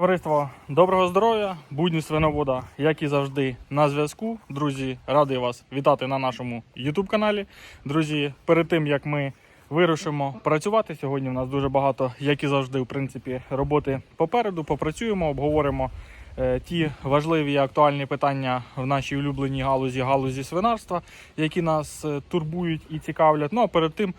Товариство, доброго здоров'я, будні свиновода, як і завжди, на зв'язку. Друзі, радий вас вітати на нашому YouTube каналі. Друзі, перед тим як ми вирушимо працювати, сьогодні у нас дуже багато, як і завжди, в принципі, роботи попереду. Попрацюємо, обговоримо е, ті важливі і актуальні питання в нашій улюбленій галузі галузі свинарства, які нас е, турбують і цікавлять. Ну а перед тим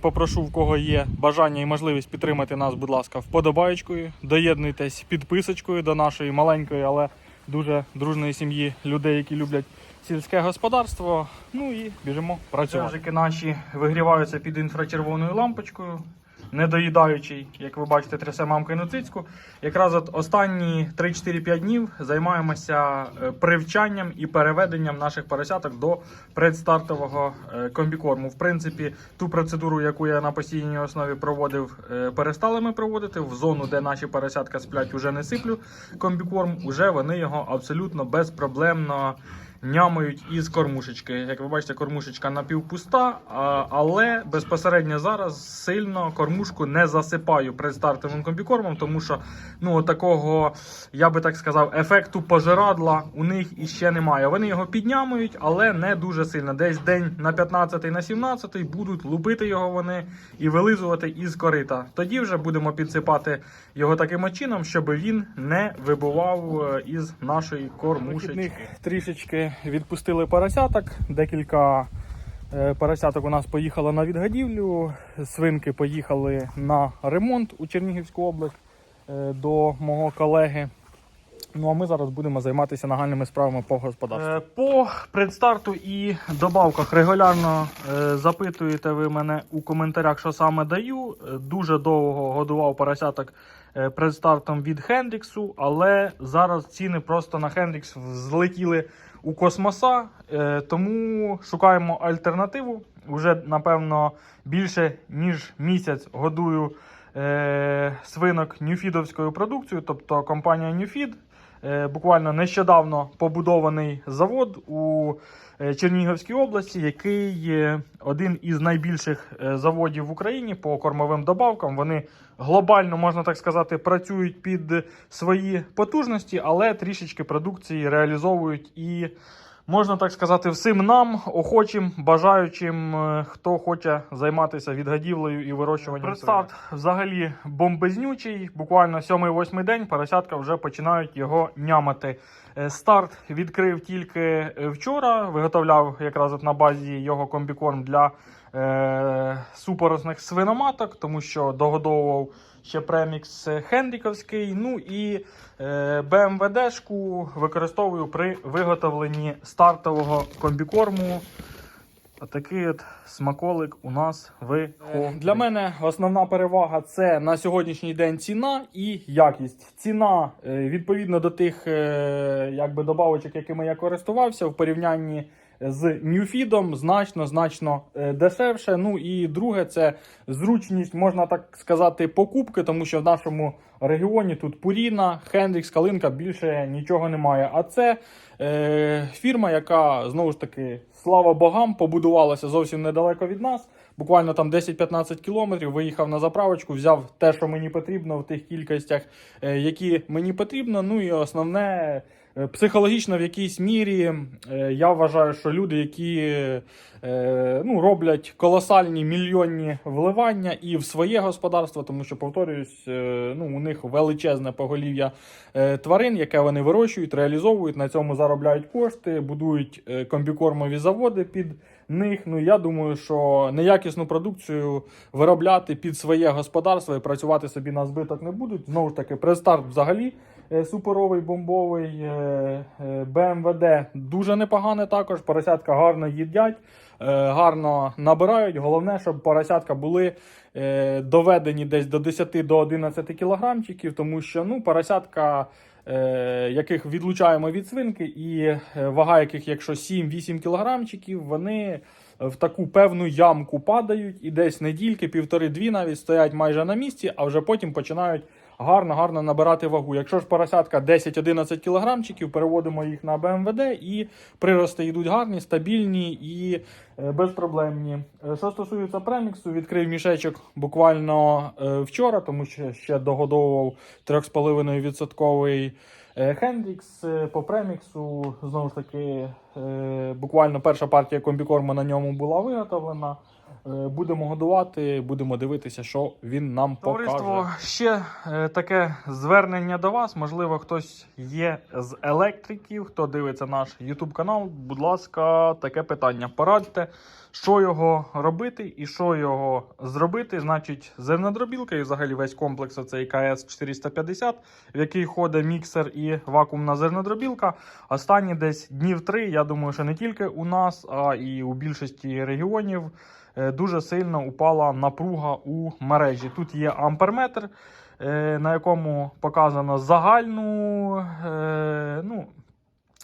Попрошу, в кого є бажання і можливість підтримати нас, будь ласка, вподобаєчкою. Доєднуйтесь підписочкою до нашої маленької, але дуже дружної сім'ї людей, які люблять сільське господарство. Ну і біжимо працювати. Жики наші вигріваються під інфрачервоною лампочкою. Не доїдаючий, як ви бачите, трясе мамкину цицьку. Якраз от останні 3-4-5 днів займаємося е, привчанням і переведенням наших поросяток до предстартового е, комбікорму. В принципі, ту процедуру, яку я на постійній основі проводив, е, перестали ми проводити. В зону, де наші поросятка сплять, уже не сиплю комбікорм. Уже вони його абсолютно безпроблемно нямають із кормушечки. Як ви бачите, кормушечка напівпуста, але безпосередньо зараз сильно кормушку не засипаю предстартовим комбікормом, тому що ну такого, я би так сказав, ефекту пожирадла у них іще немає. Вони його піднямують, але не дуже сильно. Десь день на 15 на 17 будуть лупити його вони і вилизувати із корита. Тоді вже будемо підсипати його таким чином, щоб він не вибував е, із нашої кормушечки. Трішечки відпустили поросяток. Декілька е, поросяток у нас поїхало на відгадівлю. Свинки поїхали на ремонт у Чернігівську область е, до мого колеги. Ну а ми зараз будемо займатися нагальними справами по господарству. Е, по предстарту і добавках регулярно запитуєте ви мене у коментарях, що саме даю. Дуже довго годував поросяток предстартом від Хендріксу, але зараз ціни просто на Хендрікс злетіли у космоса, е, тому шукаємо альтернативу. Уже напевно більше ніж місяць годую е, свинок ньюфідовською продукцією, тобто компанія Ньюфід. Е, Буквально нещодавно побудований завод у Чернігівській області, який є один із найбільших заводів в Україні по кормовим добавкам. Вони глобально, можна так сказати, працюють під свої потужності, але трішечки продукції реалізовують і. Можна так сказати, всім нам, охочим, бажаючим, е, хто хоче займатися відгадівлею і вирощуванням. Предстарт взагалі бомбезнючий. Буквально 7-8 день поросятка вже починають його нямати. Е, Старт відкрив тільки вчора. Виготовляв якраз от на базі його комбікорм для е, супоросних свиноматок, тому що догодовував ще премікс Хендріковський. Ну і е, БМВДшку використовую при виготовленні стартового комбікорму. Отакий от смаколик у нас виходить. Для мене основна перевага це на сьогоднішній день ціна і якість. Ціна е, відповідно до тих е, якби добавочок, якими я користувався, в порівнянні з Ньюфідом значно значно е, дешевше. Ну і друге, це зручність, можна так сказати, покупки, тому що в нашому регіоні тут Пуріна, Хендрікс, Калинка більше нічого немає. А це е, фірма, яка знову ж таки, слава богам, побудувалася зовсім недалеко від нас. Буквально там 10-15 кілометрів виїхав на заправочку, взяв те, що мені потрібно в тих кількостях, е, які мені потрібно. Ну і основне. Е, Психологічно в якійсь мірі е, я вважаю, що люди, які е, ну, роблять колосальні мільйонні вливання і в своє господарство, тому що, повторююсь, ну, у них величезне поголів'я тварин, яке вони вирощують, реалізовують, на цьому заробляють кошти, будують комбікормові заводи під них. Ну я думаю, що неякісну продукцію виробляти під своє господарство і працювати собі на збиток не будуть. Знову ж таки, престарт взагалі суперовий бомбовий. е, е, БМВД дуже непогане також. Поросятка гарно їдять, е, гарно набирають. Головне, щоб поросятка були е, доведені десь до 10 до 11 кілограмчиків, тому що ну, поросятка. е, Яких відлучаємо від свинки, і е, вага яких, якщо 7-8 кілограмчиків, вони в таку певну ямку падають і десь недільки, півтори-дві навіть стоять майже на місці, а вже потім починають гарно, гарно набирати вагу. Якщо ж поросятка 10-11 кілограмчиків, переводимо їх на БМВД і прирости йдуть гарні, стабільні і е, безпроблемні. Е, Що стосується преміксу, відкрив мішечок буквально е, вчора, тому що ще догодовував 3,5% е, Хендрікс по преміксу. Знову ж таки, буквально перша партія комбікорму на ньому була виготовлена. Е, Будемо годувати, будемо дивитися, що він нам Товариство, покаже. Ще е, таке звернення до вас. Можливо, хтось є з електриків, хто дивиться наш YouTube канал. Будь ласка, таке питання. Порадьте, що його робити і що його зробити. Значить, зернодробілка і взагалі весь комплекс оцей КС 450, в який ходить міксер і вакуумна зернодробілка. Останні десь днів три. Я думаю, що не тільки у нас, а і у більшості регіонів дуже сильно упала напруга у мережі. Тут є амперметр, е, на якому показано загальну е, ну,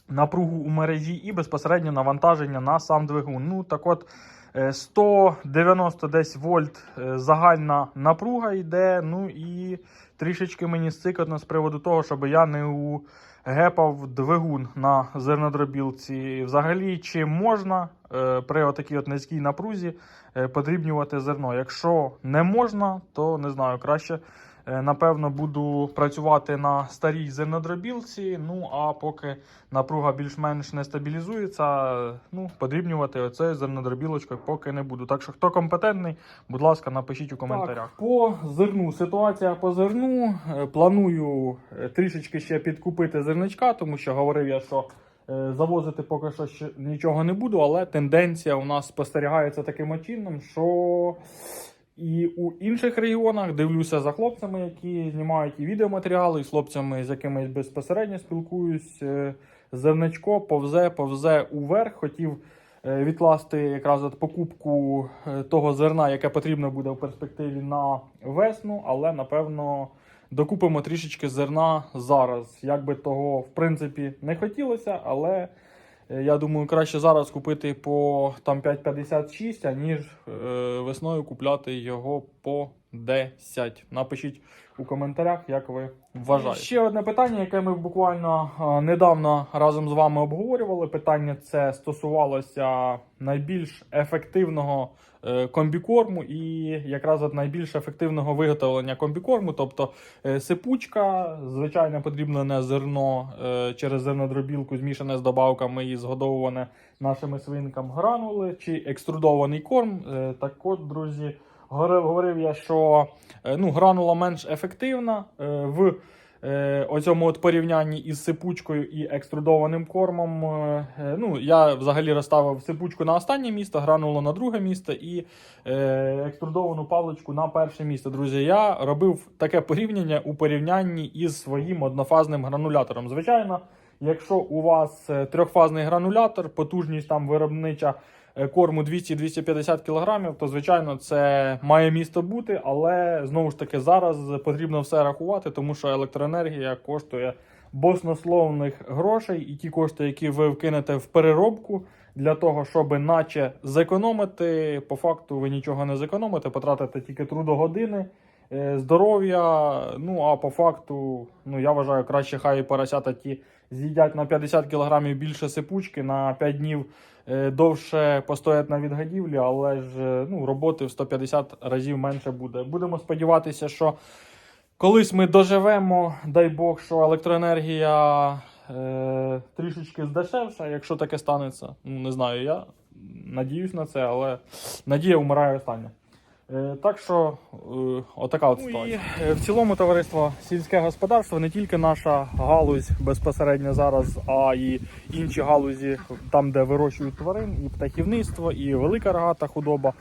напругу у мережі і безпосередньо навантаження на сам двигун. Ну, так от, е, 190 десь вольт е, загальна напруга йде. Ну і трішечки мені стикотно з приводу того, щоб я не угепав двигун на зернодробілці. Взагалі, чи можна е, при отакій от низькій напрузі е, подрібнювати зерно? Якщо не можна, то не знаю, краще. Е, Напевно, буду працювати на старій зернодробілці. Ну а поки напруга більш-менш не стабілізується, ну подрібнювати оцею зернодробілочкою поки не буду. Так що, хто компетентний, будь ласка, напишіть у коментарях. по зерну. Ситуація по зерну. Е, Планую е, трішечки ще підкупити зерничка, тому що говорив я, що завозити поки що ще нічого не буду, але тенденція у нас спостерігається таким чином, що. І у інших регіонах дивлюся за хлопцями, які знімають і відеоматеріали, і з хлопцями, з якими безпосередньо спілкуюсь. Е, Зерничко повзе, повзе уверх. Хотів е, відкласти якраз от покупку е, того зерна, яке потрібно буде в перспективі на весну, але напевно докупимо трішечки зерна зараз. Як би того в принципі не хотілося, але. Е, Я думаю, краще зараз купити по там 5,56, аніж е, весною купляти його по 10. Напишіть у коментарях, як ви вважаєте. Ще одне питання, яке ми буквально е, недавно разом з вами обговорювали. Питання це стосувалося найбільш ефективного комбікорму і якраз от найбільш ефективного виготовлення комбікорму, тобто е, сипучка, звичайно, подрібнене зерно е, через зернодробілку, змішане з добавками і згодовуване нашими свинкам гранули чи екструдований корм. Е, Так от, друзі, говорив, я, що е, ну, гранула менш ефективна е, в е, оцьому от порівнянні із сипучкою і екструдованим кормом. Е, е, ну, я взагалі розставив сипучку на останнє місце, гранулу на друге місце і е, екструдовану паличку на перше місце. Друзі, я робив таке порівняння у порівнянні із своїм однофазним гранулятором. Звичайно, якщо у вас е, трьохфазний гранулятор, потужність там виробнича е, корму 200-250 кг, то звичайно це має місто бути, але знову ж таки зараз потрібно все рахувати, тому що електроенергія коштує баснословних грошей, і ті кошти, які ви вкинете в переробку для того, щоб наче зекономити, по факту ви нічого не зекономите, потратите тільки трудогодини. е, Здоров'я, ну а по факту, ну я вважаю, краще хай поросята ті з'їдять на 50 кг більше сипучки, на 5 днів е, довше постоять на відгадівлі, але ж е, ну, роботи в 150 разів менше буде. Будемо сподіватися, що колись ми доживемо, дай Бог, що електроенергія е, трішечки здешевша, якщо таке станеться. Ну, не знаю, я надіюсь на це, але надія вмирає остання. Е, Так що е, отака от ситуація. Ну, і, е, в цілому товариство сільське господарство не тільки наша галузь безпосередньо зараз, а і інші галузі, там, де вирощують тварин, і птахівництво, і велика рогата худоба.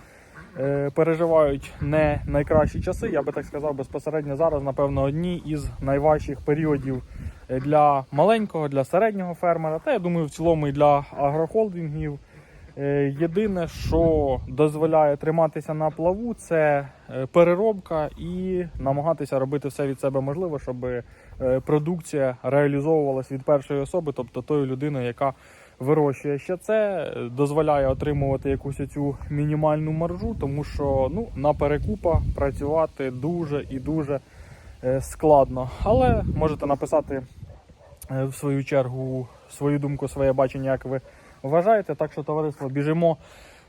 Переживають не найкращі часи, я би так сказав, безпосередньо зараз, напевно, одні із найважчих періодів для маленького, для середнього фермера, та я думаю, в цілому і для агрохолдингів. Е, Єдине, що дозволяє триматися на плаву, це е, переробка і намагатися робити все від себе можливе, щоб е, продукція реалізовувалась від першої особи, тобто тою людиною, яка вирощує ще це, дозволяє отримувати якусь цю мінімальну маржу, тому що ну, на перекупа працювати дуже і дуже складно. Але можете написати в свою чергу свою думку, своє бачення, як ви вважаєте. Так що, товариство, біжимо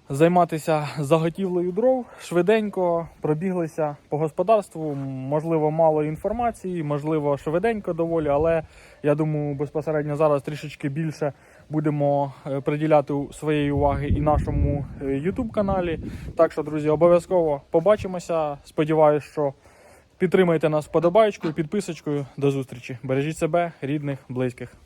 займатися заготівлею дров швиденько, пробіглися по господарству. Можливо, мало інформації, можливо, швиденько доволі, але я думаю, безпосередньо зараз трішечки більше будемо е, приділяти своєї уваги і нашому е, YouTube каналі. Так що, друзі, обов'язково побачимося. Сподіваюсь, що підтримайте нас вподобайкою, підписочкою. До зустрічі. Бережіть себе, рідних, близьких.